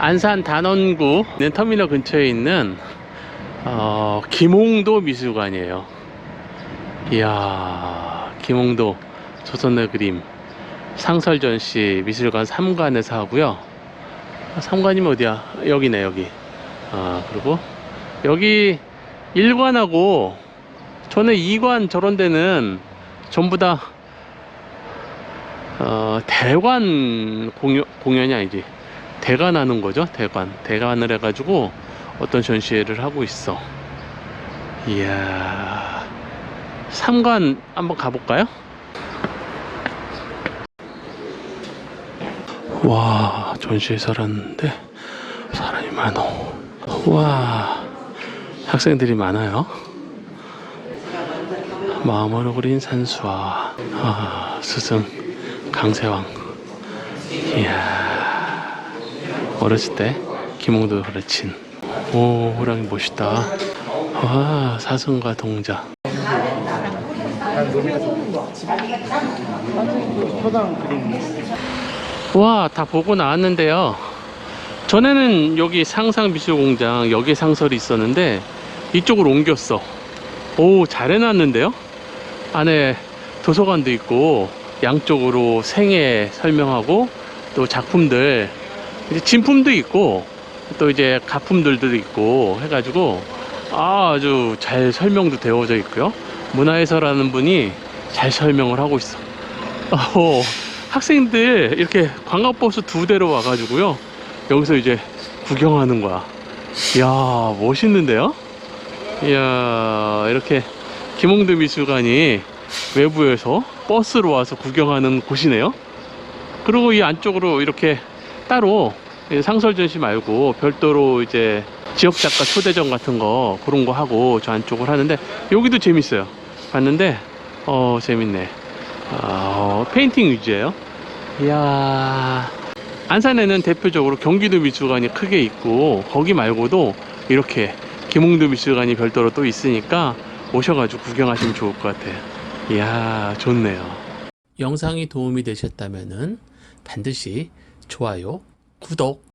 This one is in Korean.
안산 단원구 터미널 근처에 있는 어, 김홍도 미술관이에요. 이야, 김홍도 조선의 그림 상설전시 미술관 3관에서 하고요. 3관이면 어디야? 여기네, 여기. 아, 그리고 여기 1관하고 전에 2관 저런 데는 전부 다 어, 대관 공연, 공연이 아니지. 대관하는 거죠. 대관. 대관을 해가지고 어떤 전시회를 하고 있어. 이야. 3관 한번 가볼까요? 와, 전시회 살았는데 사람이 많어. 와, 학생들이 많아요. 마음을 그린 산수와 아, 스승 강세왕. 이야, 어렸을 때 김홍도 가르친. 오, 호랑이 멋있다. 와, 사슴과 동자. 와, 다 보고 나왔는데요. 전에는 여기 상상미술공장, 여기 상설이 있었는데, 이쪽으로 옮겼어. 오, 잘 해놨는데요? 안에 도서관도 있고, 양쪽으로 생애 설명하고, 또 작품들, 이제 진품도 있고, 또 이제 가품들도 있고, 해가지고, 아주 잘 설명도 되어져 있고요. 문화해설하는 분이 잘 설명을 하고 있어. 어, 학생들 이렇게 관광버스 두 대로 와가지고요. 여기서 이제 구경하는 거야. 이야, 멋있는데요? 이야, 이렇게 김홍대 미술관이 외부에서 버스로 와서 구경하는 곳이네요. 그리고 이 안쪽으로 이렇게 따로 상설 전시 말고 별도로 이제 지역 작가 초대전 같은 거 그런 거 하고 저 안쪽을 하는데 여기도 재밌어요. 봤는데 어 재밌네. 어, 페인팅 위주예요. 이야. 안산에는 대표적으로 경기도 미술관이 크게 있고 거기 말고도 이렇게 김홍도 미술관이 별도로 또 있으니까 오셔가지고 구경하시면 좋을 것 같아요. 이야 좋네요. 영상이 도움이 되셨다면 반드시 좋아요, 구독